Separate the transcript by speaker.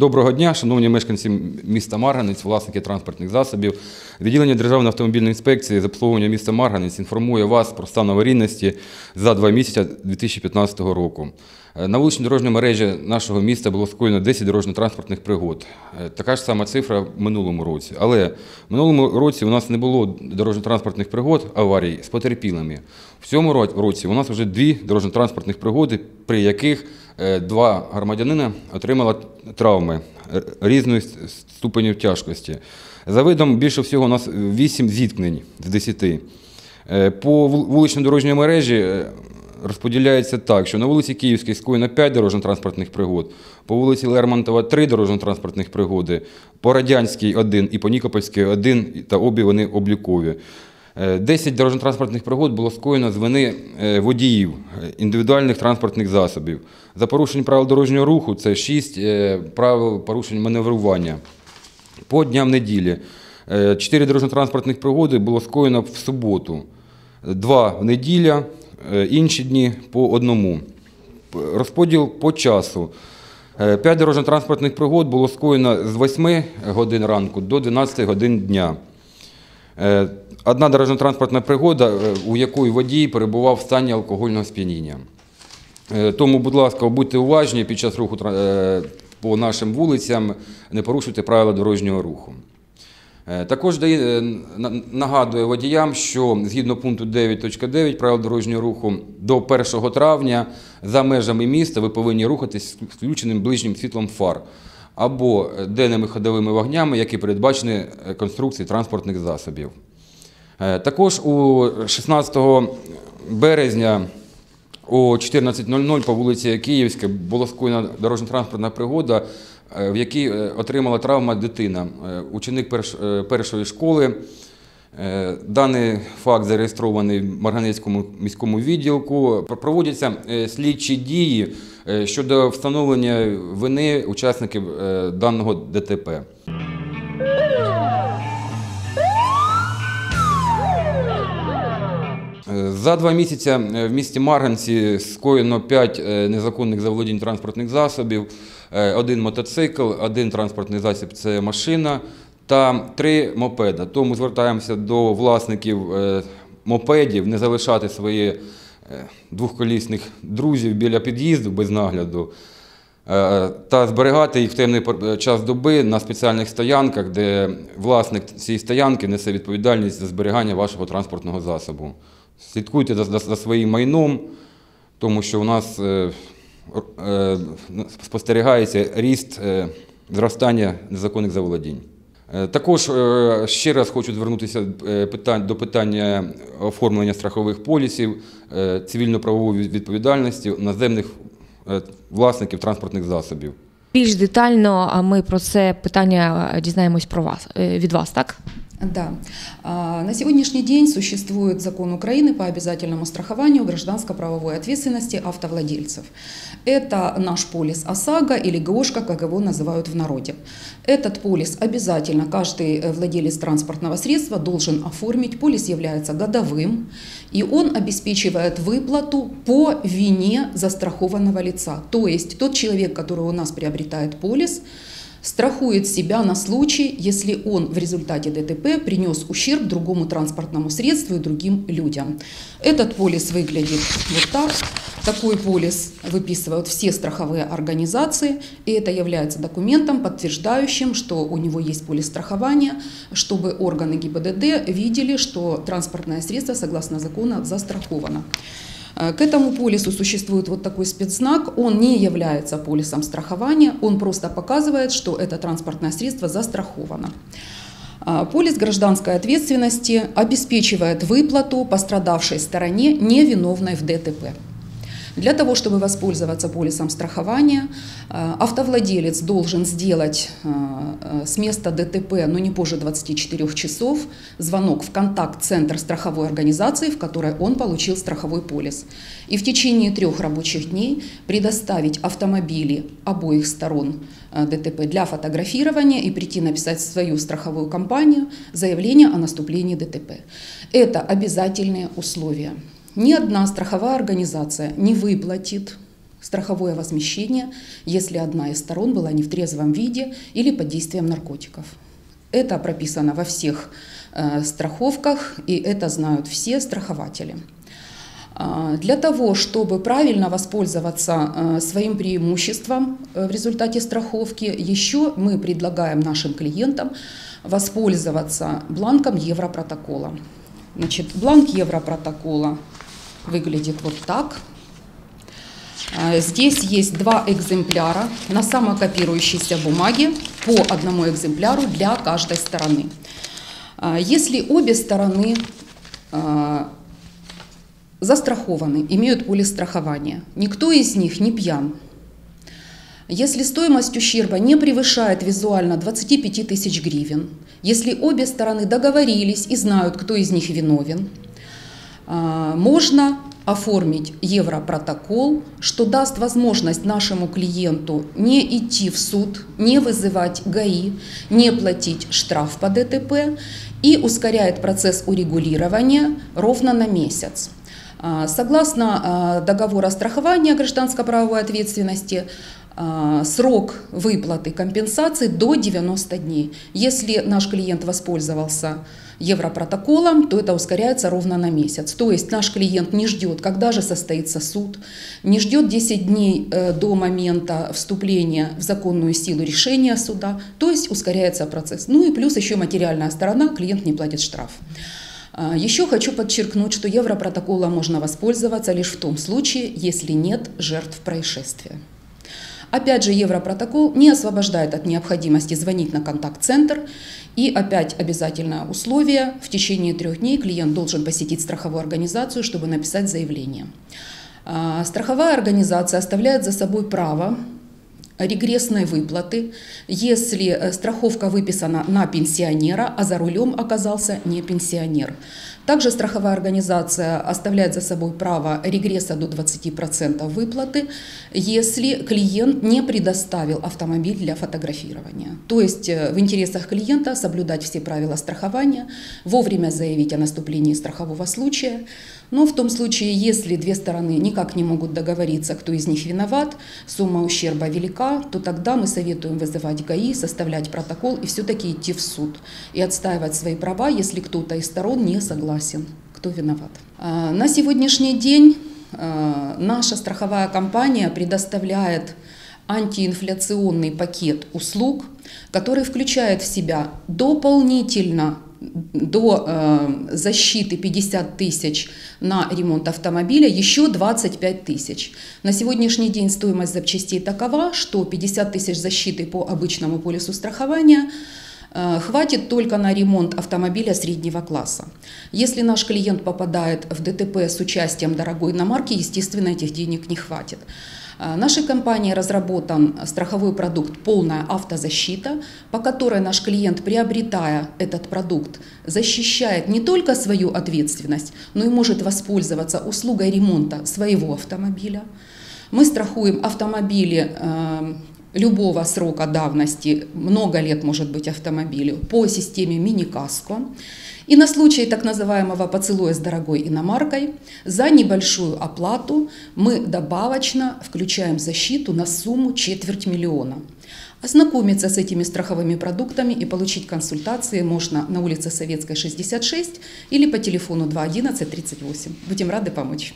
Speaker 1: Доброго дня, шановні мешканці міста Марганець, власники транспортних засобів. Відділення Державної автомобільної інспекції з обслуговування міста Марганець інформує вас про стан аварійності за два місяці 2015 року. Е, На вуличній дорожній мережі нашого міста було скоєно 10 дорожньо-транспортних пригод. Е, Така ж сама цифра в минулому році. Але в минулому році у нас не було дорожньо-транспортних пригод аварій з потерпілими. В цьому році у нас вже дві дорожньо-транспортних пригоди, при яких два громадянина отримали травми е, різної ступенів тяжкості. За видом більше всього у нас 8 зіткнень з 10. Е, По вул- вуличній дорожній мережі е, розподіляється так, що на вулиці Київській скоєно 5 дорожньо-транспортних пригод, по вулиці Лермонтова 3 дорожньо-транспортних пригоди, по Радянській 1 і по Нікопольській 1, та обі вони облікові. Е, 10 дорожньо-транспортних пригод було скоєно з вини е, водіїв е, індивідуальних транспортних засобів. За порушення правил дорожнього руху це 6 правил порушень маневрування. По дням неділі. Е, Чотири дорожньо-транспортних пригоди було скоєно в суботу. Два в неділя, е, інші дні по одному. Розподіл по часу. Е, П'ять дорожньо-транспортних пригод було скоєно з 8 годин ранку до 12 годин дня. Е, Одна дорожньо-транспортна пригода, е, у якої водій перебував в стані алкогольного сп'яніння. Е, Тому, будь ласка, будьте уважні під час руху по нашим вулицям, не порушуйте правила дорожнього руху. Також нагадує водіям, що згідно пункту 9.9 правил дорожнього руху до 1 травня за межами міста ви повинні рухатись з включеним ближнім світлом фар або е, денними ходовими вогнями, які передбачені конструкції транспортних засобів. Е, Також у 16 березня о 14.00 по вулиці Київська була скоєна дорожньо-транспортна пригода, е, в якій е, отримала травма дитина, е, ученик е, першої школи. Е, Даний факт зареєстрований в Марганецькому міському відділку. Проводяться е, слідчі дії е, щодо встановлення вини учасників даного ДТП. За два місяці в місті Марганці скоєно 5 незаконних заволодінь транспортних засобів, один мотоцикл, один транспортний засіб це машина та три мопеда. Тому звертаємося до власників е, мопедів не залишати свої е, двохколісних друзів біля під'їзду без нагляду. Е, Та зберігати їх в темний час доби на спеціальних стоянках, де власник цієї стоянки несе відповідальність за зберігання вашого транспортного засобу. Слідкуйте за, своїм майном, тому що у нас спостерігається ріст зростання незаконних заволодінь. Е, Також е, ще раз хочу звернутися е, до питання оформлення страхових полісів, цивільно-правової відповідальності наземних власників транспортних засобів.
Speaker 2: Більш детально ми про це питання дізнаємось про вас від вас, так?
Speaker 3: Да. А, На сегодняшний день существует закон Украины по обязательному страхованию гражданско-правовой ответственности автовладельцев. Это наш полис ОСАГО или ГОшка, как его называют в народе. Этот полис обязательно каждый э, владелец транспортного средства должен оформить. Полис является годовым, и он обеспечивает выплату по вине застрахованного лица. То есть тот человек, который у нас приобретает полис, страхует себя на случай, если он в результате ДТП принес ущерб другому транспортному средству и другим людям. Этот полис выглядит вот так. Такой полис выписывают все страховые организации, и это является документом, подтверждающим, что у него есть полис страхования, чтобы органы ГИБДД видели, что транспортное средство, согласно закону, застраховано. Э, К этому полису существует вот такой спецзнак. Он не является полисом страхования, он просто показывает, что это транспортное средство застраховано. А, Полис гражданской ответственности обеспечивает выплату пострадавшей стороне, невиновной в ДТП. Для того, чтобы воспользоваться полисом страхования, э, автовладелец должен сделать э, э, с места ДТП, но не позже 24 часов, звонок в контакт-центр страховой организации, в которой он получил страховой полис. И в течение трех рабочих дней предоставить автомобили обоих сторон ДТП для фотографирования и прийти написать в свою страховую компанию заявление о наступлении ДТП. Это обязательные условия. Ни одна страховая организация не выплатит страховое возмещение, если одна из сторон была не в трезвом виде или под действием наркотиков. Это прописано во всех э, страховках, и это знают все страхователи. А, Для того, чтобы правильно воспользоваться э, своим преимуществом э, в результате страховки, еще мы предлагаем нашим клиентам воспользоваться бланком Европротокола. Значит, бланк Европротокола выглядит вот так. А, Здесь есть два экземпляра на самокопирующейся бумаге по одному экземпляру для каждой стороны. А, Если обе стороны а, застрахованы, имеют полис страхования, никто из них не пьян, если стоимость ущерба не превышает визуально 25 тысяч гривен, если обе стороны договорились и знают, кто из них виновен, можно оформить европротокол, что даст возможность нашему клиенту не идти в суд, не вызывать ГАИ, не платить штраф по ДТП и ускоряет процесс урегулирования ровно на месяц. А, Согласно а, договора страхования гражданско-правовой ответственности, а, срок выплаты компенсации до 90 дней. Если наш клиент воспользовался европротоколом, то это ускоряется ровно на месяц. То есть наш клиент не ждет, когда же состоится суд, не ждет 10 дней э, до момента вступления в законную силу решения суда, то есть ускоряется процесс. Ну и плюс еще материальная сторона, клиент не платит штраф. А, Еще хочу подчеркнуть, что европротоколом можно воспользоваться лишь в том случае, если нет жертв происшествия. Опять же, Европротокол не освобождает от необходимости звонить на контакт-центр. И опять обязательное условие, в течение трех дней клиент должен посетить страховую организацию, чтобы написать заявление. А, Страховая организация оставляет за собой право регрессной выплаты, если э, страховка выписана на пенсионера, а за рулем оказался не пенсионер. Также страховая организация оставляет за собой право регресса до 20% выплаты, если клиент не предоставил автомобиль для фотографирования. То есть э, в интересах клиента соблюдать все правила страхования, вовремя заявить о наступлении страхового случая, но в том случае, если две стороны никак не могут договориться, кто из них виноват, сумма ущерба велика, то тогда мы советуем вызывать ГАИ, составлять протокол и все-таки идти в суд и отстаивать свои права, если кто-то из сторон не согласен, кто виноват. А, На сегодняшний день а, наша страховая компания предоставляет антиинфляционный пакет услуг, который включает в себя дополнительно до э, защиты 50 тысяч на ремонт автомобиля еще 25 тысяч. На сегодняшний день стоимость запчастей такова, что 50 тысяч защиты по обычному полису страхования хватит только на ремонт автомобиля среднего класса. Если наш клиент попадает в ДТП с участием дорогой иномарки, естественно, этих денег не хватит. А, Нашей компании разработан страховой продукт «Полная автозащита», по которой наш клиент, приобретая этот продукт, защищает не только свою ответственность, но и может воспользоваться услугой ремонта своего автомобиля. Мы страхуем автомобили э, любого срока давности, много лет может быть автомобилю, по системе мини-каско. И на случай так называемого поцелуя с дорогой иномаркой за небольшую оплату мы добавочно включаем защиту на сумму четверть миллиона. Ознакомиться с этими страховыми продуктами и получить консультации можно на улице Советской, 66 или по телефону 211 38. Будем рады помочь.